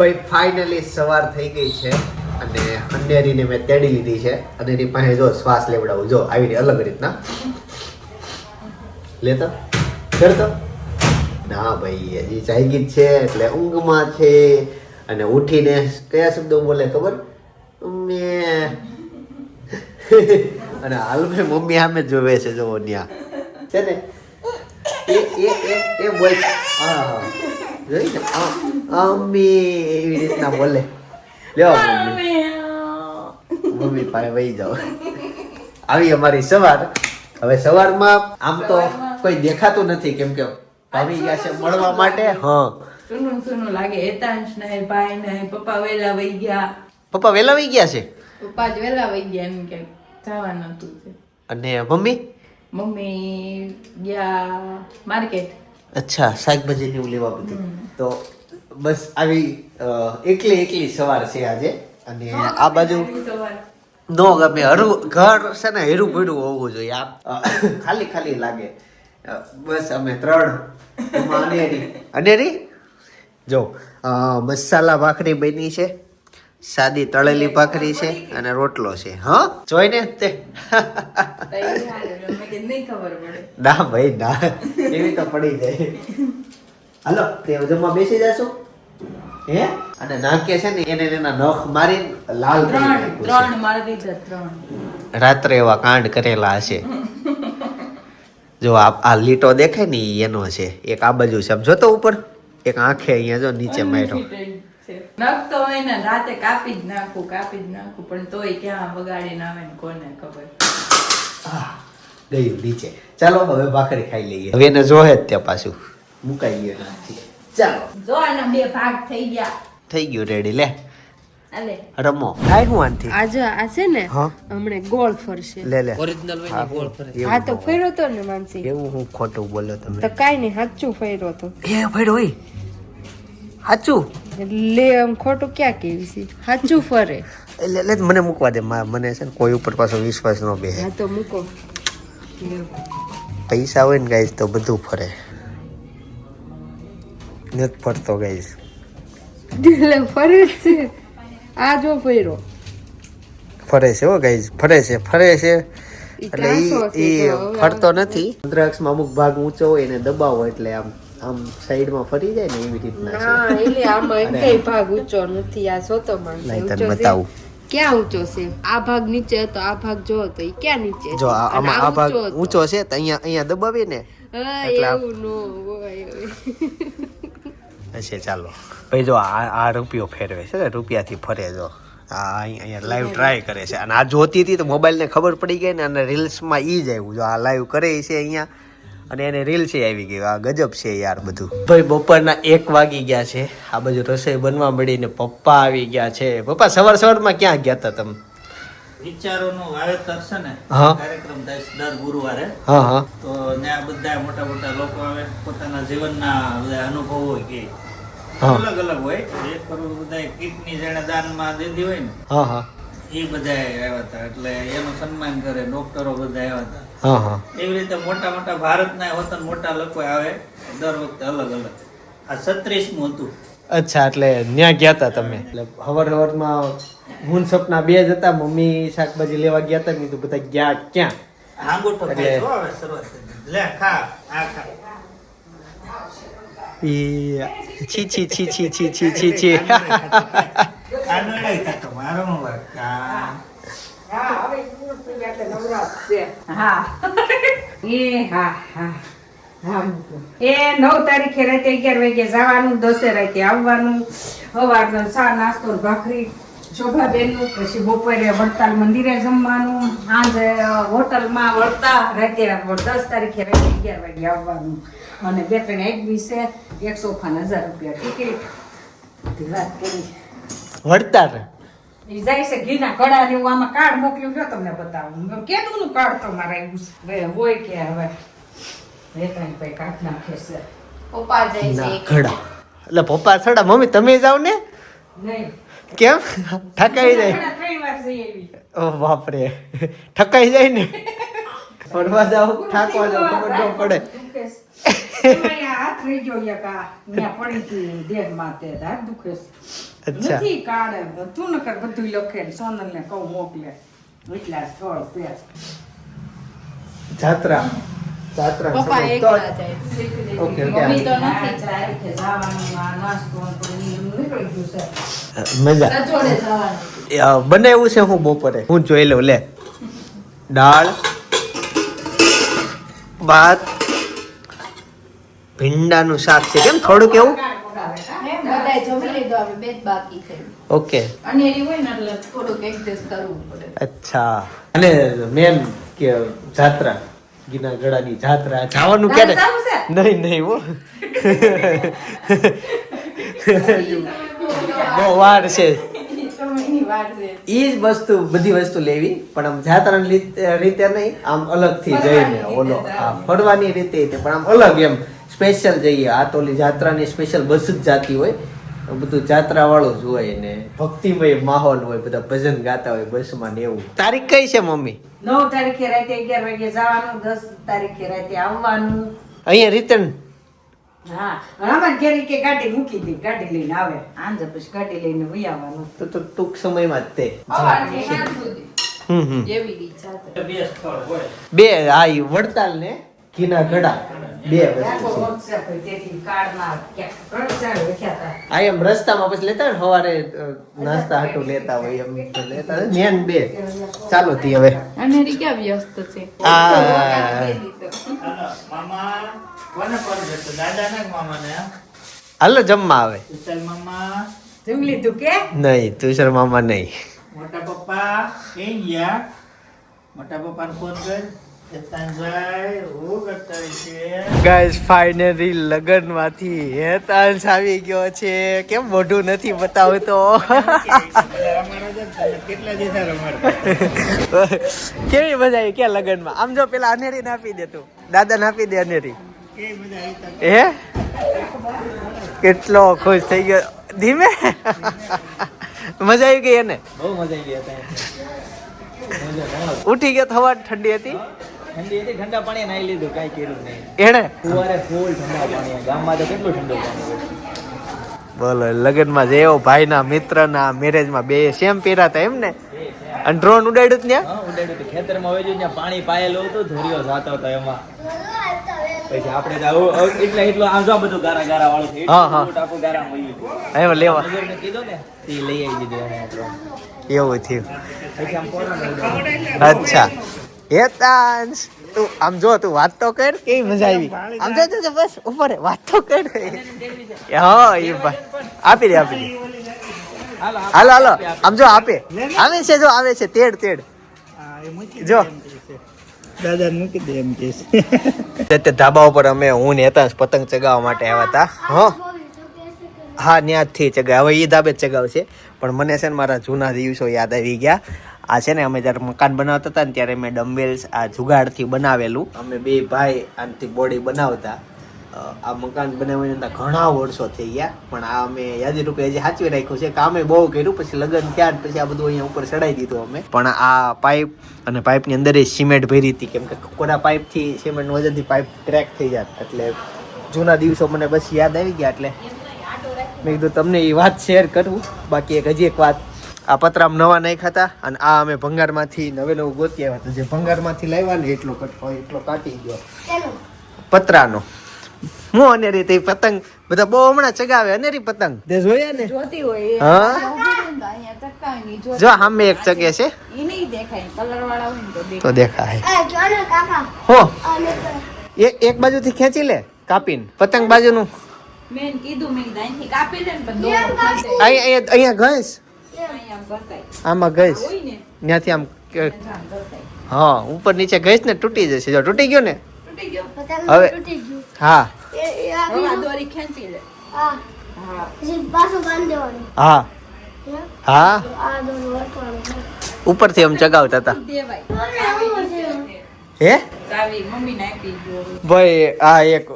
ભાઈ ફાઇનલી સવાર થઈ ગઈ છે અને અંધેરીને મેં તેડી લીધી છે. એની પાસે જો શ્વાસ લેવડાવું. જો આવી અલગ રીતના. લેતો? કરતો? ના ભાઈ, હજી જાગી છે, એટલે ઊંઘમાં છે. અને ઉઠીને કયા શબ્દો બોલે ખબર? મેં અને હાલ મેં મમ્મી સામે જોવે છે જો ત્યાં છે ને? એ એ એ બોલ હા હા. જોઈ ને અમ્મી એવી રીતના બોલે લ્યો મમ્મી મમ્મી પાસે વહી જાઓ આવી અમારી સવાર હવે સવારમાં આમ તો કોઈ દેખાતું નથી કેમ કે ભાભી ગયા છે મળવા માટે હા સુનું સુનું લાગે હેતાંશ ને ભાઈ ને પપ્પા વેલા વહી ગયા પપ્પા વેલા વહી ગયા છે પપ્પા જ વેલા વહી ગયા એમ કે જવાનું હતું અને મમ્મી મમ્મી ગયા માર્કેટ અચ્છા શાકભાજી ને એવું લેવા બધું તો બસ આવી એકલી એકલી સવાર છે આજે. અને આ બાજુ નો ગમે હરું ઘર છે ને હેરું ભેડું હોવું જોઈએ. આ ખાલી ખાલી લાગે. બસ અમે ત્રણ. અનેરી. જો મસાલા ભાખરી બની છે. સાદી તળેલી ભાખરી છે અને રોટલો છે હા? જોઈને તે. ના ભાઈ ના. એવી તો પડી જાય. હાલો તે જમવા બેસી જશો? હે? અને નાકે છે ને એને એના નખ મારી લાલ ત્રણ ત્રણ મારી દીધા ત્રણ. રાત્રે એવા કાંડ કરેલા હશે. જો આ આ લીટો દેખાય ને એનો છે. એક આ બાજુ છે. આમ જોતો ઉપર એક આંખે અહીંયા જો નીચે માર્યો. નખ તો હોય ને રાતે કાપી જ નાખું કાપી જ નાખું પણ તોય ક્યાં બગાડીને આવે ને કોને ખબર. ગયું નીચે. ચાલો હવે ભાખરી ખાઈ લઈએ. હવે એને જોહે જ ત્યાં પાછું. મુકાઈ ગયો ચાલો. જો આના બે ભાગ થઈ ગયા. થઈ ગયું રેડી લે. રમો. કાંઈ હું આનથી? આજે આ છે ને હમણે ગોળ ફરશે. લે લે. હા. તો ફેરો. તો ને માનસી? એવું હું ખોટું બોલો તમે તો કાઈ નહીં સાચું ફેરો તો. એ હોય. સાચું લે આમ ખોટું ક્યાં કેવી છે? સાચું ફરે. એટલે એટલે મને મૂકવા દે મને છે ને કોઈ ઉપર પાછો વિશ્વાસ ન બેસે હા તો મૂકો. પૈસા હોય ને ગાઈસ તો બધું ફરે. નથી ફરતો ગાઈસ. એટલે ફરે છે. આ જો ફેરો ફરે છે હો ગાઈસ ફરે છે ફરે છે. એટલે હવે ફરતો નથી. અંતરાક્ષમાં અમુક ભાગ ઊંચો હોય એને દબાવો એટલે આમ આમ સાઈડમાં ફરી જાય ને એવી રીતના ના એટલે આમાં. કઈ ભાગ ઊંચો નથી આ સોતો માણસ લાઈ તને બતાવું. ક્યાં ઊંચો છે? આ ભાગ નીચે હતો આ ભાગ જો તો એ ક્યાં નીચે જો આ- આમાં આ ભાગ ઊંચો છે તો અહીંયા અહીંયા દબાવીએ ને હા એવું નો હોય હશે ચાલો. ભાઈ જો આ આ રૂપિયો ફેરવે છે ને રૂપિયાથી ફરે જો. આ અહીં- અહીંયા લાઈવ ટ્રાય કરે છે. અને આ જોતી હતી તો મોબાઈલને ખબર પડી ગઈ ને અને રીલ્સમાં ઈ જ આવ્યું. જો આ લાઈવ કરે છે અહીંયા. અને એને રીલ્સ આવી ગઈ. આ ગજબ છે યાર બધું. ભાઈ બપોરના એક વાગી ગયા છે. આ બાજુ રસોઈ બનવા મળી ને પપ્પા આવી ગયા છે. પપ્પા સવાર સવારમાં ક્યાં ગયા હતા તમે? વિચારોનો વાવેતર છે ને હા. કાર્યક્રમ થાય છે દર ગુરુવારે. હા હા. તો ત્યાં બધા મોટા મોટા લોકો આવે પોતાના જીવનના બધા અનુભવો હોય કે અલગ અલગ હોય. એક કરોડ બધા કિડની દાનમાં દીધી હોય ને હા હા. એ બધા આવ્યા હતા. એટલે એનું સન્માન કરે ડોક્ટરો બધા આવ્યા હતા. હા હા. એવી રીતે મોટા મોટા ભારતના વતન મોટા લોકો આવે દર વખતે અલગ અલગ. આ છત્રીસમું હતું. અચ્છા એટલે ગયા હતા તમે? એટલે હવાર હવારમાં હું સપના બે જ હતા. મમ્મી શાકભાજી લેવા ગયા હતા કીધું બધા ગયા ક્યાં? આંગૂઠો એટલે- ખાઈ જો હવે શરૂઆત લે ખા આ ખા. ઈ છી છી છી છી છી છી છી છી આ નડાઈ ખાતો મારો હું વાત આ એ નવ તારીખે રાતે અગિયાર વાગે જવાનું, દસે રાતે આવવાનું. સવારનો ચા, નાસ્તો, ભાખરી, શોભાબેનનું, પછી બપોરે વડતાલ મંદિરે જમવાનું. સાંજે હોટલમાં વળતા રાતે દસ તારીખે રાતે અગિયાર વાગે આવવાનું. અને બે ત્રણ એક વિશે એકસો ખાન હજાર રૂપિયા ટિકિટ વાત કરી. ઈ જાય છે ઘીના કડા ને આમાં કાર્ડ મોકલ્યું ગયો તમને બતાવું. કેટલું નું કાર્ડ છે? હવે હોય કે હવે વેતન ભાઈ કાઢ નાખે છે. પપ્પા જાય છે ઘડા. એટલે પપ્પા સડા મમ્મી તમે જાવ ને. નહીં. કેમ? ઠકાઈ જાય. ઓ બાપરે. ઠકાઈ જાય ને. ફરવા જાવ ઠાકવા જાવ ખબર ન પડે. હાથ રહી ગયો આ. પડી હતી દેહમાં તે હાથ દુખે છે. અચ્છા. નથી કાઢે. બધું નકર બધું લખે ને સોનલને કહું મોકલે. એટલા સ્થળ છે. જાત્રા. જાત્રા પપ્પા એકલા જાય. ઓકે મમ્મી તો આ નથી તારીખે જવાનું નાસ્તો ને બધું ઈ નીકળી ગયું છે. મજા. રજોડે જવાનું. બનાવ્યું છે હું બપોરે. હું જોઈ લઉં લે. દાળ ભાત ભીંડાનું શાક છે. કેમ થોડુંક એવું? બધાય જમી લીધું હવે બે બાકી છે. ઓકે. અનેરી હોય ને એટલે થોડુંક એડજસ્ટ કરવું પડે. અચ્છા. અને મેન કે જાત્રા ગીના ગળાની જાત્રા. જવાનું ક્યારે નહીં નહીં હો. બહુ વાર છે. ઈ જ વસ્તુ બધી વસ્તુ લેવી પણ આમ જાત્રા રીતે- રીતે નહીં આમ અલગથી જઈને ઓલો હા ફરવાની રીતે પણ આમ અલગ એમ. સ્પેશિયલ જઈએ. આ તો જાત્રાની સ્પેશિયલ બસ જ જાતી હોય. બધું જાત્રા વાળું જ હોય ને ભક્તિમય માહોલ હોય. બધા ભજન ગાતા હોય બસમાં ને એવું. તારીખ કઈ છે મમ્મી? નવ તારીખે રાતે અગિયાર વાગે જવાનું દસ તારીખે રાતે આવવાનું. અહીંયા રિટર્ન હા અમારે ઘેર કે ગાડી મૂકી દે ગાડી લઈને આવે. આંજે પછી ગાડી લઈને વહી આવવાનું. તો તો ટૂંક સમયમાં જ તે. હમ હમ. બે હા વડતાલ ને ઘીના ઘડા બે એમ રસ્તામાં પછી લેતા હોય ને સવારે નાસ્તા હાટું લેતા હોય એમ તો લેતા હોય. મેન બે. ચાલો થી હવે. અનેરી ક્યાં વ્યસ્ત છે? આ. હાલો, મામા કોને પર જતો દાદા મામાને હાલો જમવા આવે. જમી લીધું કે? નહીં તુષાર મામા નહીં. મોટા પપ્પા મોટા પપ્પા ફોન કર. લગનમાંથી છે? ફાઇનલી લગન હેતાંશ આવી ગયો છે. કેમ મોઢું નથી બતાવતો? કેવી મજા આવી ક્યાં લગનમાં? આમ જો પેલા અનેરી આપી દે તું. દાદા નાપી દે અનેરી? હે? કેટલો ખુશ થઈ ગયો. ધીમે? મજા આવી ગઈ એને? બહુ મજા આવી ગઈ ઉઠી ગયો થવા ઠંડી હતી? ઠંડી હતી ઠંડા પાણી નાઈ લીધું કાંઈ કર્યું નહીં. એણે? સવારે ફૂલ ઠંડા પાણી ગામમાં તો કેટલું ઠંડુ પાણી બોલો લગનમાં જેવો ભાઈના મિત્રના મેરેજમાં બે સેમ પહેર્યા હતા એમ ને અને ડ્રોન ઉડાડ્યું ત્યાં? હા ઉડાડ્યું હતું. ખેતરમાં વેજ્યું ત્યાં પાણી પાયેલું હતું ધોરીઓ જાતો હતો એમાં. પછી આપણે તો આવું- આવું એટલે એટલું આમ બધું ગારા ગારા વાળું છે હા, હા. એટલું ગારા મળ્યું એમાં લેવા. કીધું ને તે લઈ આવી દીધું એવું થયું. અચ્છા. હેતાંશ તું આમ જો તું વાત તો કર કેવી મજા આવી? આમ જો જો, જો, બસ ઉપર વાત તો કર. હા એ આપી દે આપી દે. હાલો, હાલો. આમ જો આપે. આવે છે જો આવે છે. તેડ તેડ. જો. દે એમ કહે છે. દાદાને મૂકી દે એમ કે છે. તે તે ધાબા ઉપર અમે હું ને હેતાંશ પતંગ ચગાવવા માટે આવ્યા હતા હા. હા ત્યાંથી ચગાવે. હવે એ ધાબે ચગાવશે. પણ મને છે ને મારા જૂના દિવસો યાદ આવી ગયા. આ છે ને અમે જ્યારે મકાન બનાવતા હતા ને ત્યારે મેં ડમ્બેલ્સ આ જુગાડથી બનાવેલું. અમે બે ભાઈ આનાથી બોડી બનાવતા. આ મકાન બનાવીને ઘણા વર્ષો થઈ ગયા. પણ આ અમે યાદી રૂપે હજી સાચવી રાખ્યું છે કામે બહુ કર્યું, પછી લગ્ન થયા પછી આ બધું અહીંયા ઉપર ચડાવી દીધું અમે. પણ આ પાઇપ અને પાઇપની અંદર સિમેન્ટ ભરી હતી કેમ કે કોના પાઇપથી સિમેન્ટ વજનથી પાઇપ ક્રેક થઈ જાય એટલે જૂના દિવસો મને બસ યાદ આવી ગયા, એટલે મેં કીધું તમને એ વાત શેર કરું. બાકી એક હજી એક વાત આ પતરામ નવા નાખ્યા હતા અને આ અમે ભંગારમાંથી નવે નવું ગોતી આવ્યા હતા. જે ભંગારમાંથી લાવ્યા ને એટલો કટકો એટલો કાટી ગયો. પતરાનો. હું અનેરી તે પતંગ બધા બહુ હમણાં ચગાવે અનેરી પતંગ. તે જોયા ને? જોતી હોય હા? જો સામે એક ચગે છે. તો દેખાય. હો. એક એક બાજુથી ખેંચી લે કાપીને. પતંગ બાજુનું. મેં કીધું મેં કાપી લે પણ અહીંયા અહીંયા અહીંયા ઘસ. અહીંયા ભરતાય. આમાં ગઈશ. ત્યાંથી આમ હા ઉપર નીચે ગઈશ ને તૂટી જશે. જો તૂટી ગયો ને? હવે હા. હા. હા. ઉપરથી આમ ચગાવતા હતા. હે? ભાઈ આ એક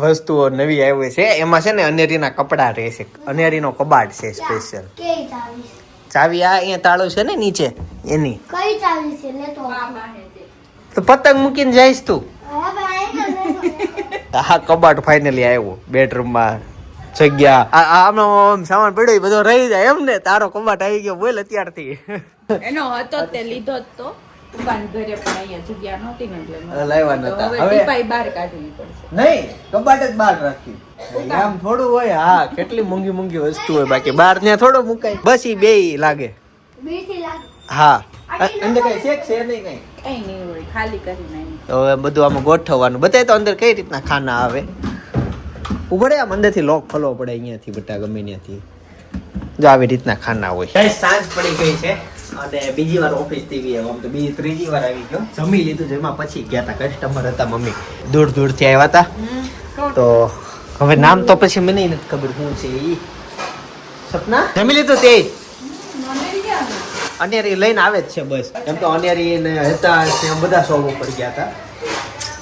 વસ્તુઓ નવી આવી છે. એમાં છે ને અનેરીના કપડા રહેશે અનેરીનો કબાટ છે સ્પેશિયલ ચાવી આ અહીંયા તાળો છે ને નીચે? એની. કઈ ચાવી છે? લે તો. તો પતંગ મૂકીને જઈશ તું. આ કબાટ ફાઇનલી આવ્યો. બેડરૂમમાં જગ્યા. આ આ આમનો આમ સામાન પડ્યો એ બધો રહી જાય એમ ને. તારો કબાટ આવી ગયો બોલ અત્યારથી. એનો હતો તે લીધો જ તો. દુકાન ઘરે પણ અહીંયા જગ્યા નહોતી ને એટલે લાવ્યા નતા. હવે હવે ટીપાઈ બહાર કાઢવી પડશે. નહીં કબાટ જ બહાર રાખ્યું આમ થોડું હોય હા કેટલી મોંઘી મોંઘી વસ્તુ હોય બાકી. બહાર ત્યાં થોડો મુકાય. બસ ઈ બે લાગે. હા. અંદર કઈ શેક છે નહીં કઈ? કઈ નહીં હોય ખાલી કરી હવે બધું આમાં ગોઠવવાનું. બતાય તો અંદર કઈ રીતના ખાના આવે. ઉભરે આમ અંદરથી લોક ખોલવો પડે અહીંયાથી બટા ગમે ત્યાંથી. જો આવી રીતના ખાના હોય. સાંજ પડી ગઈ છે? અને બીજી વાર ઓફિસથી ગયા આમ તો બીજી ત્રીજી વાર આવી ગયો. જમી લીધું જેમાં પછી ગયા હતા કસ્ટમર હતા મમ્મી. દૂર દૂરથી આવ્યા હતા તો હવે નામ તો પછી મને નથી ખબર શું છે ઈ. સપના? જમી લીધું તે? અનેરી લઈને આવે જ છે બસ. એમ તો અનેરી ને હતા એમ બધા શોપ ઉપર ગયા હતા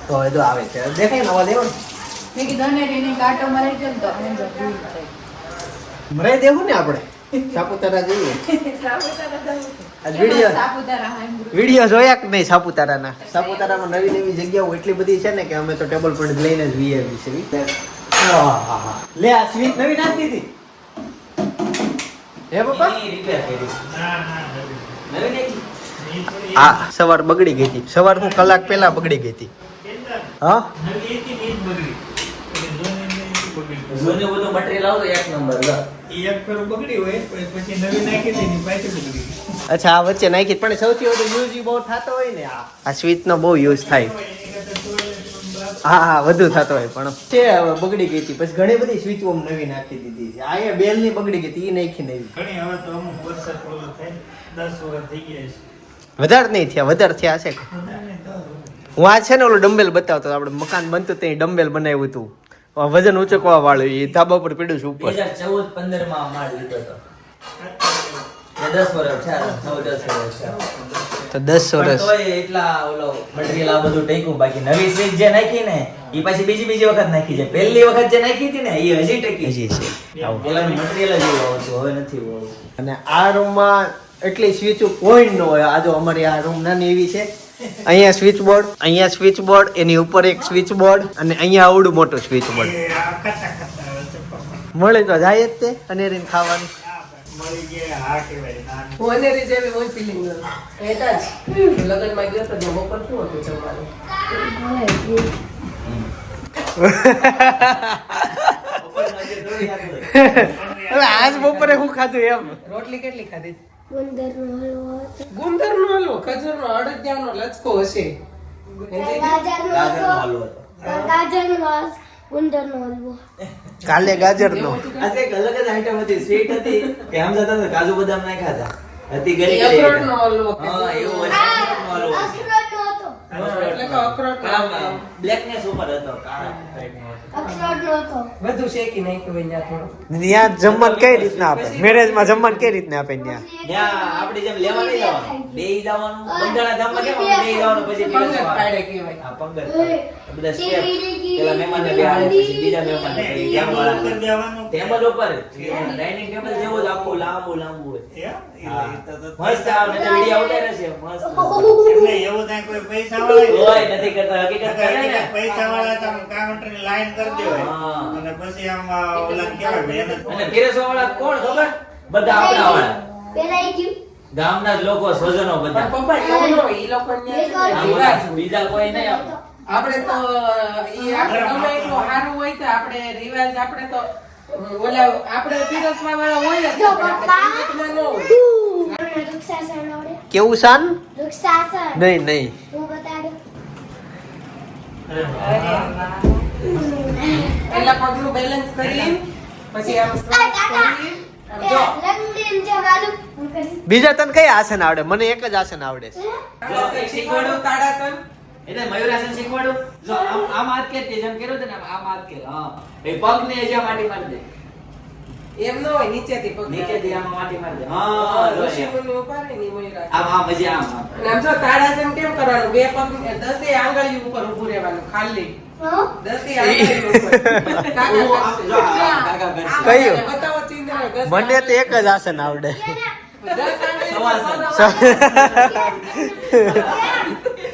તો એ તો આવે છે. દેખાય નવા દેવો મેં કીધું ને એને કાંટો મરાઈ ગયો તો. મરાઈ દેવું ને આપણે? સાપુતારા જઈએ. વીડિયો વીડિયો જોયા કે નહીં સાપુતારાના? સાપુતારામાં નવી નવી જગ્યાઓ એટલી બધી છે ને કે અમે તો ટેબલ પણ લઈને જ વીએ છે લે આ સ્વીટ નવી નાખી હતી હે પપ્પા? રિપેર કરી નવી નાખી? હા સવાર બગડી ગઈ હતી. સવાર હું કલાક પહેલા બગડી ગઈ હતી. હા? જૂનું બધું મટીરિયલ આવતું એક નંબર લો. અચ્છા આ વચ્ચે નાખી પણ સૌથી વધુ યુઝ બહુ થતો હોય ને આ. આ સ્વીચ નો બહુ યુઝ થાય. હા હા વધુ થતો હોય પણ છે હવે બગડી ગઈ હતી. પછી ઘણી બધી સ્વીચો ઓમ નવી નાખી દીધી છે. અહીંયા બેલની બગડી ગઈ હતી એ નાખી નવી વધારે નહીં થયા વધારે થયા છે. હું આ છે ને ઓલું ડમ્બેલ બતાવતો આપણે મકાન બનતું ત્યાં ડમ્બેલ બનાવ્યું હતું. આ વજન ઉચકવા વાળું એ ધાબા પર પીડ્યું છે ઉપર. ચૌદ પંદરમાં માલ લીધો હતો. દસ વર્ષ એટલા ઓલો મટીરિયલ આ બધું ટેક્યું. બાકી નવી સ્વીચ જે નાખી ને એ પાછી બીજી બીજી વખત નાખી છે. પહેલી વખત જે નાખી હતી ને એ હજી ટેકી હજી છે. મટીરિયલ જ એવું હવે નથી અને આ રૂમમાં એટલી સ્વિચ કોઈ ન હોય. આ જો અમારી આ રૂમ નાની એવી છે અહીંયા સ્વિચ બોર્ડ અહીંયા સ્વિચ બોર્ડ એની ઉપર એક સ્વિચ બોર્ડ અને અહીંયા આવડું મોટું સ્વિચ બોર્ડ મળે તો જાય જ તે અને રીને ખાવાનું આજ બપોરે હું ખાધું એમ. રોટલી કેટલી ખાધી? ગુંદરનો હલવો ગુંદરનો હલવો ખજૂરનો અડદિયાનો લચકો હશે. ગાજરનો હલવો. ગાજરનો હલવો, ગુંદરનો હલવો. કાલે ગાજરનો. આ કંઈક અલગ જ આઈટમ હતી. સ્વીટ હતી કે આમ જતા કાજુ બદામ નાખ્યા હતા. હતી ગરી ગરી હલવો. હા એવો હલવો. જમવાનું કઈ રીતના આપે? મેરેજમાં જમવાનું કઈ રીતના આપે ત્યાં ત્યાં આપણે જેમ લેવા નહીં જવાનું. જવાનું. બંધાણા ધામમાં આપણે જવાનું પછી પંગત. બધા. પેલા મહેમાનને બેહાડે, પછી બીજા મહેમાનને પછી વાળાને. ટેબલ ઉપર ડાઇનિંગ ટેબલ જેવો જ આખો લાંબો લાંબો હોય. હા. મસ્ત આ મેં વિડિયો ઉતારે છે. મસ્ત. ઓય નથી કરતા હકીકત કરે ને હા. અને પીરસવા વાળા કોણ ખબર? બધા આપણા વાળા. પેલા ગયું ગામના જ લોકો સ્વજનો બધા. પપ્પા એવું ન હોય, છે ને બીજા કોઈ નહીં આમ. આપણે તો ઈ આપણે ગમે એટલું સારું હોય તો આપણે રિવાજ આપણે તો ઓલા આપણે પીરસવા વાળા હોય જ આપણે. ન હોય. કેવું સાન વૃક્ષાસન. નહીં નહીં. હું બતાડું. પેલા પગનું બેલેન્સ કરી પછી આમ એ બીજા તને કઈ આસન આવડે? મને એક જ આસન આવડે છે. શીખવાડું તાડાસન એટલે મયુરાસન શીખવાડું. જો આમ આમ હાથ કે જેમ કર્યો તને ને આમ હાથ કે હા. એ પગ ને એજા માટી મારી દે. એમ ન હોય નીચેથી પગ નીચેથી આમ માટી મારી દે. હા જો ઋષિ એમ. મુનિ ઊભા રહે ને મયુરાસન. આમ આમ હજી આમ આમ. જો તાડાસન કેમ કરવાનું? બે પગ દસે આંગળી ઉપર ઊભું રહેવાનું ખાલી. મને તો એક જ આસન આવડે દસ આંગળીઓ સવાસન. ઉપર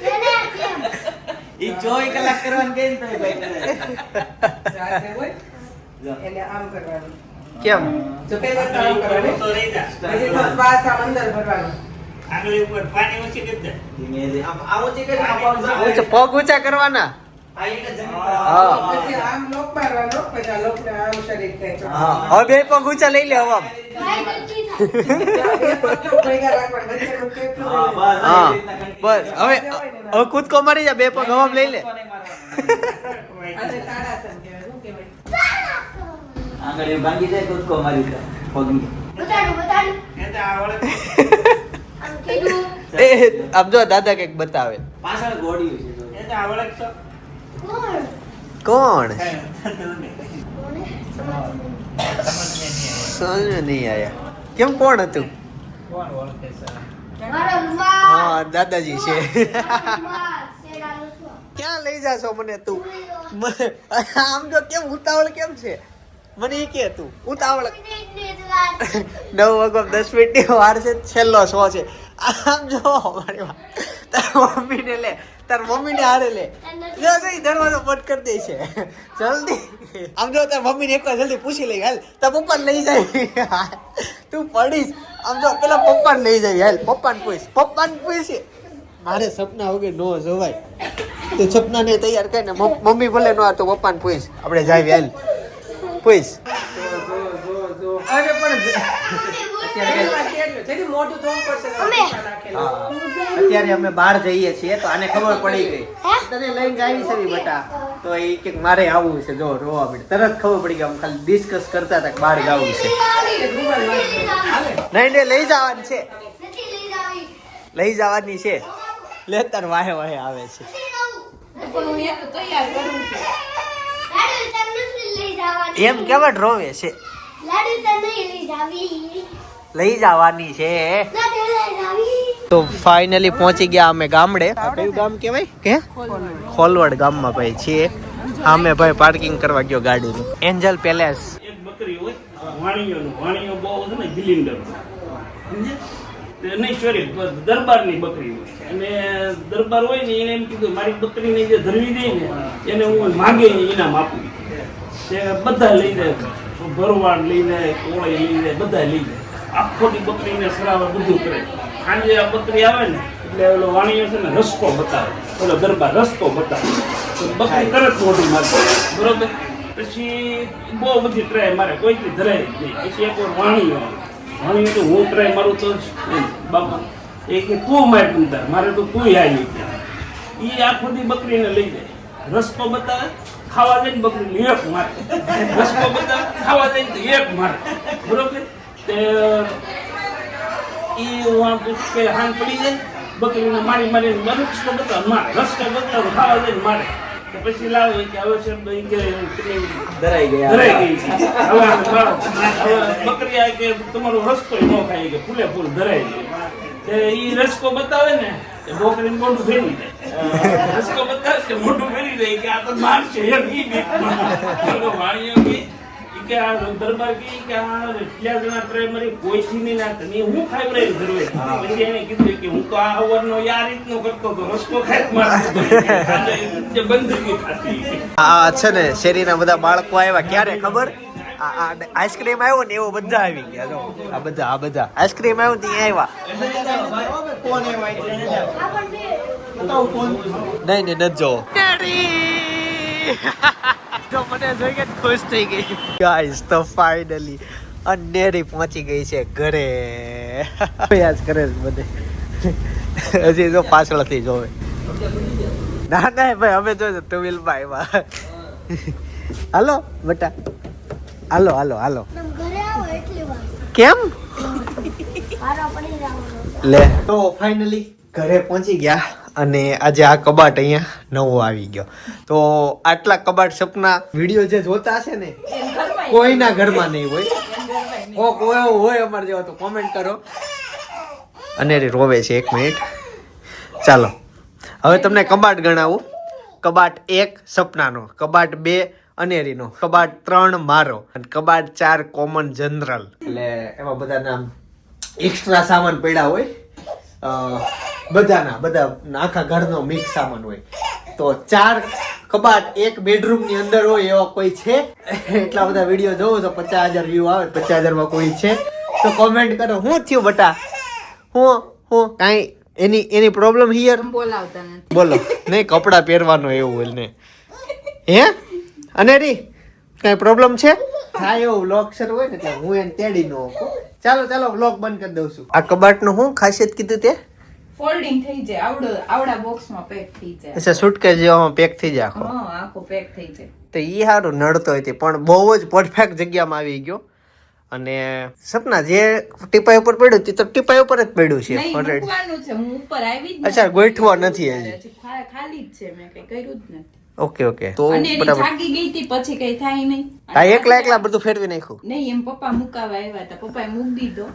એને કેમ ઈ ચોવીસ કલાક કરવાની કહે ને ભાઈ? કરે. એટલે આમ કરવાનું. કેમ? જો પહેલા તો આમ કરવાનું. પછી શ્વાસ આમ અંદર ભરવાનો. ધીમે ધીમે. આમ આમ ઊંચી કરી, આમ આમ આમ. ઊંચા- પગ ઊંચા કરવાના. બે પગ ઊંચા લઈ લે હવા બસ. હવે હવે કૂદકો મારી જા બે પગ હવા લઈ લે. આંગળીઓ ભાંગી જાય કૂદકો મારી પગની. બતાડું બતાડું. આમ એ આમ જો દાદા કંઈક બતાવે. પાછળ ઘોડિયું છે. કોણ? કોણ? સમજ નહીં. આયા. કેમ કોણ હતું? હા દાદાજી છે. ક્યાં લઈ જાશો મને તું? આમ જો કેમ ઉતાવળ કેમ છે? મને એ કે તું ઉતાવળ. નવ વાગો દસ મિનિટની વાર છે છેલ્લો શો છે. આમ જો મારી વાત. મમ્મીને લે. તાર મમ્મીને હારે લે. જો જો ઈ દરવાજો બંધ કરી દે છે. જલ્દી. આમ જો તાર મમ્મીને એકવાર જલ્દી પૂછી લઈ હાલ. તાર પપ્પાને લઈ જાય. તું પડીશ. આમ જો પેલા પપ્પાને લઈ જાય હાલ. પપ્પાને પૂછ. પપ્પાને પૂછે. મારે સપના વગર નો જોવાય. તે સપનાને તૈયાર કરીને મમ- મમ્મી ભલે નો આ તો પપ્પાને પૂછ. આપણે જાય હાલ. પૂછ. અરે પણ અત્યારે અમે બહાર જઈએ છીએ તો આને ખબર પડી ગઈ? તને લઈને આવી છે બટા. તો એ કે મારે આવવું છે જો રોવા પડે તરત ખબર પડી ગઈ આમ ખાલી ડિસ્કસ કરતા હતા બહાર જવું છે. નહીં નહીં લઈ જવાની છે. લઈ જવાની છે. લે તાર વાહે વાહે આવે છે. નથી જાવું પણ હું એક તૈયાર કરું છું. લાડુ તને નથી લઈ જવાની. એમ કેવા રોવે છે. લાડુ તો નહીં લઈ જાવી. લઈ જવાની છે. તો ફાઇનલી પહોંચી ગયા અમે ગામડે. આ કયું ગામ કહેવાય? કે? ખોલવડ. ગામમાં ભાઈ છીએ. અમે ભાઈ પાર્કિંગ કરવા ગયો ગાડીનું. એન્જલ પેલેસ એક બકરી હોય વાણીઓનું વાણીઓ બહુ છે ને ગિલિન્ડર નહીં સોરી દરબારની બકરી હોય. અને દરબાર હોય ને એને એમ કીધું મારી બકરીને જે ધરવી દે ને એને હું માગે ઇનામ આપું. તે બધા લઈ જાય. ભરવાડ લઈ જાય કોળે લઈ જાય બધા લઈ જાય. આખો દી બકરીને સરાવે બધું કરે. સાંજે આ બકરી આવે ને એટલે ઓલો વાણીઓ છે ને રસ્તો બતાવે. ઓલો દરબાર રસ્તો બતાવે. તો બકરી તરત મોઢું મારે બરોબર? પછી બહુ બધી ટ્રાય મારે કોઈથી ધરાય નહીં. પછી એક આવે. વાણીઓ તો હું ટ્રાય મારું તો બાપા એ કે તું માર તું મારે તો તું આવી એ આખો દી બકરીને લઈ જાય. રસ્તો બતાવે ખાવા જઈને બકરીને એક મારે. રસ્તો બતાવે ખાવા જઈને તો એક મારે. બરોબર? તે ઈ હું આમ કે હાન પડી જાય બકરીને મારી મારીને રસ્તો બતાવે મારે રસ્તે બતાવે ખાવા જાય મારે. પછી લાવે કે હવે છે કે ધરાઈ ગયા. ધરાઈ ગઈ છે. હવે આ મારો હવે બકરી આ કે તમારો રસ્તો ન ખાય કે ફૂલે ફૂલ ધરાઈ ગઈ. ઈ રસ્તો બતાવે ને બોકરી મોઢું ફેરવી જાય રસ્કો બતાવે કે મોઢું ફેરવી જાય કે આ તો માર છે એમ ઈ વાણીઓ કે આ દરબાર કે કે આ એટલા જણા પ્રાઇમરી કોઈથી નહીં ના તને હું ખાઈ રહી ધરવે. પછી એને કીધું કે હું તો આ અવરનો ઈ રીતનો કરતો તો રસ્તો ખાઈ મારતો હતો. આજે ખાતી આ છે ને શેરીના બધા બાળકો આવ્યા. ક્યારે ખબર? આઈસ્ક્રીમ આવ્યો ને એવો બધા આવી ગયા. જો આ બધા આ બધા. આઈસ્ક્રીમ આવ્યો ને ત્યાં આવ્યા. નહીં નહીં ન જોવો. તો મને ખુશ થઈ ગઈ. ગાઈસ તો ફાઇનલી અનેરી પહોંચી ગઈ છે ઘરે. યાદ કરે છે બધે. હજી જો પાછળથી જોવે. ના ના ભાઈ અમે જો ટુ વ્હીલમાં માં હાલો બેટા. હાલો હાલો હાલો. કેમ? લે. તો ફાઇનલી ઘરે પહોંચી ગયા. અને આજે આ કબાટ અહીંયા નવો આવી ગયો. તો આટલા કબાટ સપના વીડિયો જે જોતા હશે ને કોઈના ઘરમાં નહીં હોય. કોક એવો હોય અમારે જેવા તો કોમેન્ટ કરો. અને રોવે છે એક મિનિટ ચાલો હવે તમને કબાટ ગણાવું. કબાટ એક સપનાનો કબાટ બે અનેરીનો કબાટ ત્રણ મારો અને કબાટ ચાર કોમન જનરલ એટલે એમાં બધા નામ એક્સ્ટ્રા સામાન પડ્યા હોય. બધાના બધા આખા ઘરનો મિક્સ સામાન હોય. તો ચાર કબાટ એક બેડરૂમની અંદર હોય એવા કોઈ છે? એટલા બધા વીડિયો જોવો તો પચાસ હજાર વ્યૂ આવે પચાસ હજારમાં કોઈ છે? તો કોમેન્ટ કરો હું થયું બટા? હું હું કાંઈ એની એની પ્રોબ્લેમ હિયર બોલાવતા નથી. બોલો. નહીં કપડાં પહેરવાનો એવું હોય ને. હે? અને રી કઈ પ્રોબ્લેમ છે? હા એવો વ્લોગ શરૂ હોય ને એટલે હું એને તેડી નો ચાલો ચાલો વ્લોગ બંધ કરી દઉં છું. આ કબાટનું હું ખાસિયત કીધું તે? ફોલ્ડિંગ થઈ જાય. આવડો આવડા બોક્સમાં પેક થઈ જાય. અચ્છા સુટકેસ જેવામાં પેક થઈ જાય આખો? હા આખો પેક થઈ જાય. તો ઈ સારું નડતો હતી પણ બહુ જ પરફેક્ટ જગ્યામાં આવી ગયો. અને સપના જે ટીપાઈ ઉપર પડ્યું તે તો ટીપાઈ ઉપર જ પડ્યું છે મૂકવાનું છે. હું ઉપર આવી જ અચ્છા, ગોઠવા નથી હજી. ખાલી જ છે મેં કઈ કર્યું જ નથી. Okay okay. તો બરાબર. જાગી ગઈ હતી પછી કઈ થાય નહીં. હા એકલા એકલા બધું ફેરવી નાખ્યું. નહીં એમ પપ્પા મુકાવા આવ્યા હતા. પપ્પાએ મૂકી દીધો.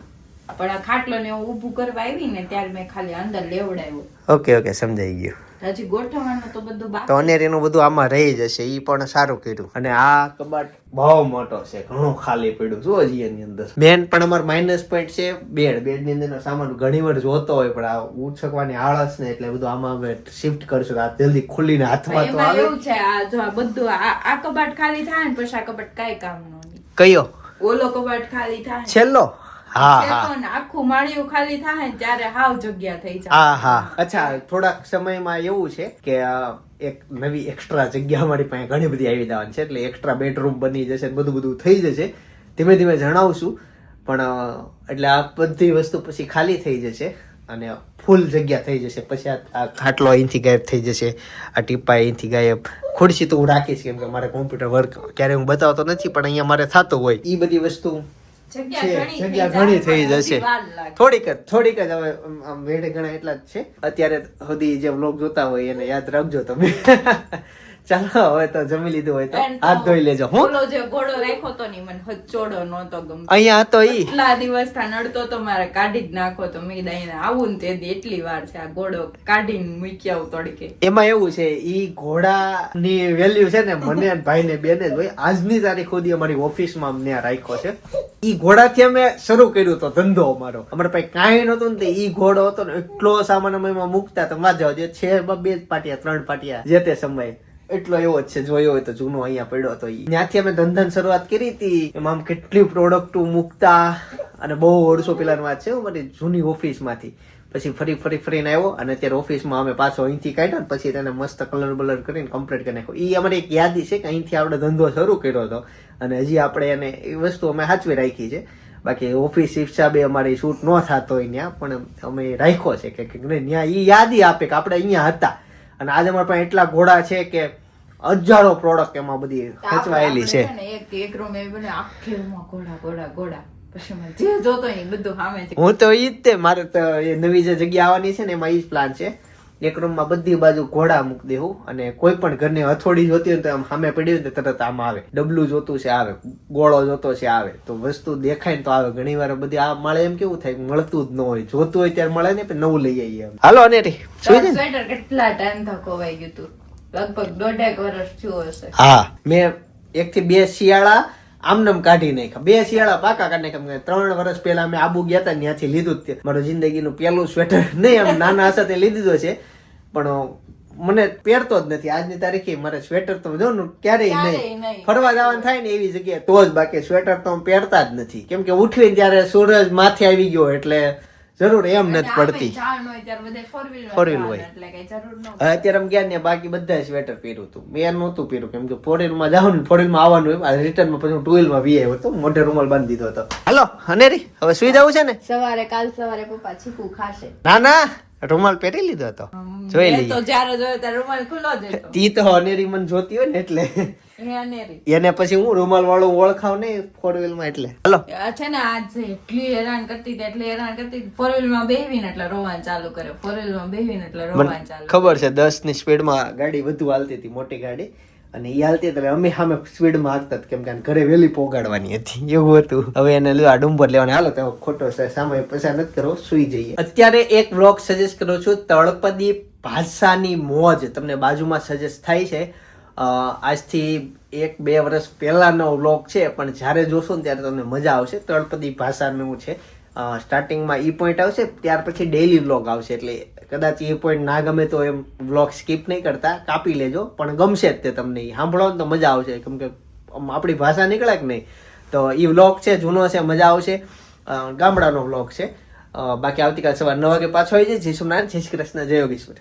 પણ આ ખાટલો ને ઊભું કરવા આવી ને ત્યારે મેં ખાલી અંદર લેવડાવ્યો. ઓકે ઓકે સમજાઈ ગયું. હજી ગોઠવવાનું તો બધું તો બાકી અનેરીનું બધું આમાં રહી જશે ઈ પણ સારું કર્યું. અને આ કબાટ બહુ મોટો છે ઘણું ખાલી પડ્યું. જો હજી એની અંદર. મેન પણ અમાર માઇનસ પોઈન્ટ છે બેડ. બેડની અંદર સામાન ઘણી વાર જોતો હોય પણ આ ઉછકવાની આળસ ને એટલે બધું આમાં અમે શિફ્ટ કરશું આ જલ્દી ખુલીને હાથમાં તો આવે. એવું છે આ જો આ બધું આ કબાટ ખાલી થાય ને પછી આ કબાટ કાંઈ કામ નહીં કયો? ઓલો કબાટ ખાલી થાય છેલ્લો? આખું માળિયું ખાલી થાય ત્યારે હાવ જગ્યા થઈ જાય. હા હા. અચ્છા થોડાક સમયમાં એવું છે કે એક નવી એક્સ્ટ્રા જગ્યા મારી પાસે ઘણી બધી આવી જવાની છે. એટલે એક્સ્ટ્રા બેડરૂમ બની જશે બધું બધું થઈ જશે. ધીમે ધીમે જણાવશું. પણ એટલે આ બધી વસ્તુ પછી ખાલી થઈ જશે અને ફૂલ જગ્યા થઈ જશે. પછી આ આ ખાટલો અહીંથી ગાયબ થઈ જશે. આ ટીપા અહીંથી ગાયબ. ખુરશી તો હું રાખીશ કેમ કે મારે કોમ્પ્યુટર વર્ક ક્યારે હું બતાવતો નથી પણ અહીંયા મારે થતું હોય. એ બધી વસ્તુ જગ્યા ઘણી થઈ જશે. થોડીક જ થોડીક જ હવે મેળે ઘણા એટલા જ છે. અત્યારે સુધી જે વ્લોગ જોતા હોય એને યાદ રાખજો તમે. ચાલો હવે તો જમી લીધું હોય તો હાથ ધોઈ લેજો હું. ઓલો જે ઘોડો રાખ્યો તો ની મને હચોડો નહોતો ગમતો. અહીંયા તો ઈ. એટલા દિવસ થા નડતો તો મારે કાઢી જ નાખો તો મેં દઈને આવું ને તે એટલી વાર છે આ ઘોડો કાઢીને મૂક્યા હું તડકે. એમાં એવું છે ઈ ઘોડાની વેલ્યુ છે ને મને અને ભાઈને બેને જ હોય. આજની તારીખ સુધી અમારી ઓફિસમાં અમને આ રાખ્યો છે. ઈ ઘોડાથી અમે શરૂ કર્યું તો ધંધો અમારો. અમારા પાસે કાંઈ નહોતું ને તે ઈ ઘોડો હતો ને એટલો સામાન અમે એમાં મૂકતા તો વાંચો જે છે બે જ પાટિયા ત્રણ પાટિયા જે તે સમયે. એટલો એવો જ છે, જોયો હોય તો જૂનો અહીંયા પડ્યો હતો ઈ. ત્યાંથી અમે ધંધાની શરૂઆત કરી હતી. એમાં આમ કેટલી પ્રોડક્ટ મૂકતા. અને બહુ વર્ષો પેલાની વાત છે મારી જૂની ઓફિસમાંથી. પછી ફરી ફરી ફરીને આવ્યો અને અત્યારે ઓફિસમાં અમે પાછો અહીંથી કાઢ્યો પછી તેને મસ્ત કલર બલર કરીને કમ્પ્લીટ કરી નાખ્યો. એ અમારી એક યાદી છે કે અહીંથી આપણે ધંધો શરૂ કર્યો હતો. અને હજી આપણે એને એ વસ્તુ અમે સાચવી રાખી છે. બાકી ઓફિસ હિસાબે અમારી શૂટ ન થતો હોય ત્યાં, પણ અમે રાખ્યો છે કે ત્યાં એ યાદી આપે કે આપણે અહીંયા હતા. અને આજે અમારા પાસે એટલા ઘોડા છે કે હજારો પ્રોડક્ટ એમાં બધી ખેંચવાયેલી છે એક એક રૂમ એવી બને આખી રૂમમાં ઘોડા ઘોડા ઘોડા મેં હું તો ઈ જ તે મારે તો એ નવી જે જગ્યા આવવાની છે ને એમાં ઈ જ પ્લાન છે. એક રૂમમાં બધી બાજુ ઘોડા મૂકી દેવું અને કોઈ પણ ઘરની હથોડી જોતી હોય તો આમ સામે પડી હોય તો તરત આમ આવે. ડબલું જોતું છે આવે. ગોળો જોતો છે આવે. તો વસ્તુ દેખાય ને તો આવે. ઘણી વાર બધી આ મળે એમ કેવું થાય મળતું જ ન હોય. જોતું હોય ત્યારે મળે ને નવું લઈ આવીએ હાલો અનેરી. સુઈ જા ને. સ્વેટર કેટલા ટાઈમ થકો વાઈ ગયું તું? લગભગ દોઢેક વર્ષ થયું હશે. હા મેં એક થી બે શિયાળા આમનામ કાઢી નાખ્યા. બે શિયાળા પાકા કાઢી નાખ્યા. ત્રણ વર્ષ પહેલા અમે આબુ ગયા હતા ત્યાંથી લીધું જ. મારું જિંદગીનું પહેલું સ્વેટર નહીં આમ નાના હતા તે લીધું છે. પણ મને પહેરતો જ નથી. આજની તારીખે મારે સ્વેટર તો જો ક્યારેય નહીં. ફરવા જવાનું થાય ને એવી જગ્યાએ તો જ બાકી સ્વેટર તો હું પહેરતા જ નથી. કેમ કે ઉઠવીને ત્યારે સૂરજ માથે આવી ગયો એટલે જરૂર એમ નથી પડતી. હોય. હવે અત્યારે અમે ગયા ને બાકી બધા સ્વેટર પહેર્યું હતું. મેં નહોતું પહેર્યું કેમ કે ફોરેનમાં જાઉં ને ફોરેનમાં આવવાનું હોય રિટર્નમાં પછી ટુ વ્હીલમાં વી આવ્યો હતો મોઢે રૂમાલ બાંધી દીધો હતો. હાલો હનેરી હવે સુઈ જવું છે ને? સવારે કાલ સવારે પપ્પા છીકું ખાશે. ના ના રૂમાલ પહેરી લીધો હતો. જોઈ લીધો તો જ્યારે જોયો ત્યારે રૂમાલ ખુલ્લો જ હતો. તી તો હનેરી મન જોતી હોય ને એટલે. અનેરી એને પછી હું રૂમાલ વાળું ઓળખાવ નહીં ફોર વ્હીલમાં એટલે. હાલો. છે ને આજ એટલી હેરાન કરતી હતી એટલી હેરાન કરતી ફોર વ્હીલમાં બેહીને એટલે રોવાનું ચાલુ કરે ફોર વ્હીલમાં બેહીને એટલે રોવાનું ચાલુ ખબર છે દસની સ્પીડમાં ગાડી વધુ હાલતી હતી મોટી ગાડી. અને એ હાલતી એટલે અમે સામે સ્પીડમાં હાંકતા હતા કેમ કે ઘરે વહેલી પોગાડવાની હતી. એવું હતું. હવે એને લીધું આ ડુંબર લેવાની. હાલો તો ખોટો છે સામે પૈસા નથી કરો સુઈ જઈએ. અત્યારે એક વ્લોગ સજેસ્ટ કરું છું તળપદી ભાષાની મોજ તમને બાજુમાં સજેસ્ટ થાય છે. આજથી એક બે વર્ષ પહેલાંનો વ્લોગ છે, પણ જ્યારે જોશો ને ત્યારે તમને મજા આવશે. તળપદી ભાષાનું છે. સ્ટાર્ટિંગમાં ઈ પોઈન્ટ આવશે, ત્યાર પછી ડેઈલી વ્લોગ આવશે. એટલે કદાચ એ પોઈન્ટ ના ગમે તો એમ વ્લોગ સ્કીપ નહીં કરતા, કાપી લેજો. પણ ગમશે જ તે તમને સાંભળો ને તો મજા આવશે. કેમ કે આપણી ભાષા નીકળે કે નહીં? તો એ વ્લોગ છે, જૂનો છે, મજા આવશે. ગામડાનો વ્લોગ છે. બાકી આવતીકાલ સવાર નવ વાગે પાછો આવી જાય જય સોમનાથ જય શ્રી કૃષ્ણ, જય યોગેશ્વર.